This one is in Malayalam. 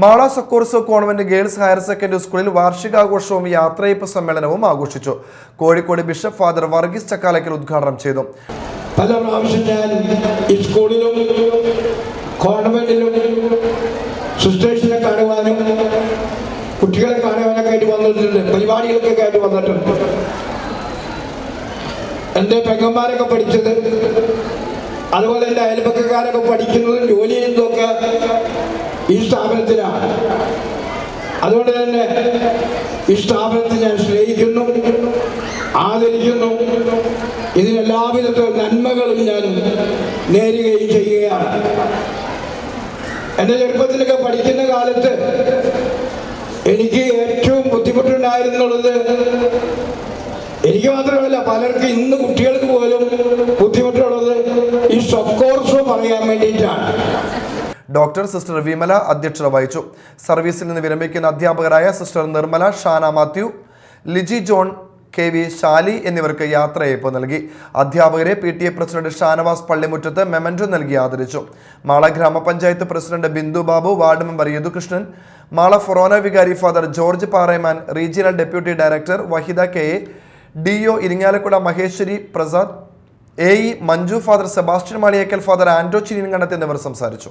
Mala Socorro convent girls higher secondary സ്കൂളിൽ വാർഷികാഘോഷവും യാത്രയപ്പ് സമ്മേളനവും ആഘോഷിച്ചു. കോഴിക്കോട് ബിഷപ്പ് ഫാദർ വർഗീസ് ചക്കാലയ്ക്കൽ ഉദ്ഘാടനം ചെയ്തു. പല പ്രാവശ്യം ഞാൻ സ്കൂളിലും കോൺവെന്റിലും സിസ്റ്റേഴ്സിനെ കാണുവാനും കുട്ടികളെ കാണുവാനൊക്കെ ആയിട്ട് വന്നിട്ടുണ്ട്. പരിപാടികൾക്കൊക്കെ ആയിട്ട് വന്നിട്ടുണ്ട്. എന്റെ പെങ്ങന്മാരൊക്കെ പഠിച്ചത് അതുപോലെ എന്റെ അയൽപക്കക്കാരൊക്കെ പഠിക്കുന്നതും ജോലി ചെയ്യുന്നതൊക്കെ ഈ സ്ഥാപനത്തിലാണ്. അതുകൊണ്ട് തന്നെ ഈ സ്ഥാപനത്തെ ഞാൻ സ്നേഹിക്കുന്നു ആദരിക്കുന്നു. ഇതിനെല്ലാവിധത്തെ നന്മകളും ഞാൻ നേരുകയും ചെയ്യുകയാണ്. എന്റെ ചെറുപ്പത്തിലൊക്കെ പഠിക്കുന്ന കാലത്ത് എനിക്ക് ഏറ്റവും ബുദ്ധിമുട്ടുണ്ടായിരുന്നുള്ളത് എനിക്ക് മാത്രമല്ല പലർക്കും ഇന്ന് കുട്ടികൾക്ക് പോലും പറയാൻ ഡോക്ടർ സിസ്റ്റർ വിമല അധ്യക്ഷത വഹിച്ചു. സർവീസിൽ നിന്ന് വിരമിക്കുന്ന അധ്യാപകരായ sister Nirmala Shana Mathew Liji John K V Shali എന്നിവർക്ക് യാത്രയയപ്പ് നൽകി. അധ്യാപകരെ P T A president Shanavas Pallimuttath memento നൽകി ആദരിച്ചു. മാള ഗ്രാമപഞ്ചായത്ത് president Bindu Babu ward member Yadukrishnan Mala ഫൊറോന വികാരി father George Paremman regional deputy director Vahida K A D O Irinjalakuda Maheswari Prasad A E Manju father Sebastian Maliyekkal father Ando Chiniyankandath എന്നിവർ സംസാരിച്ചു.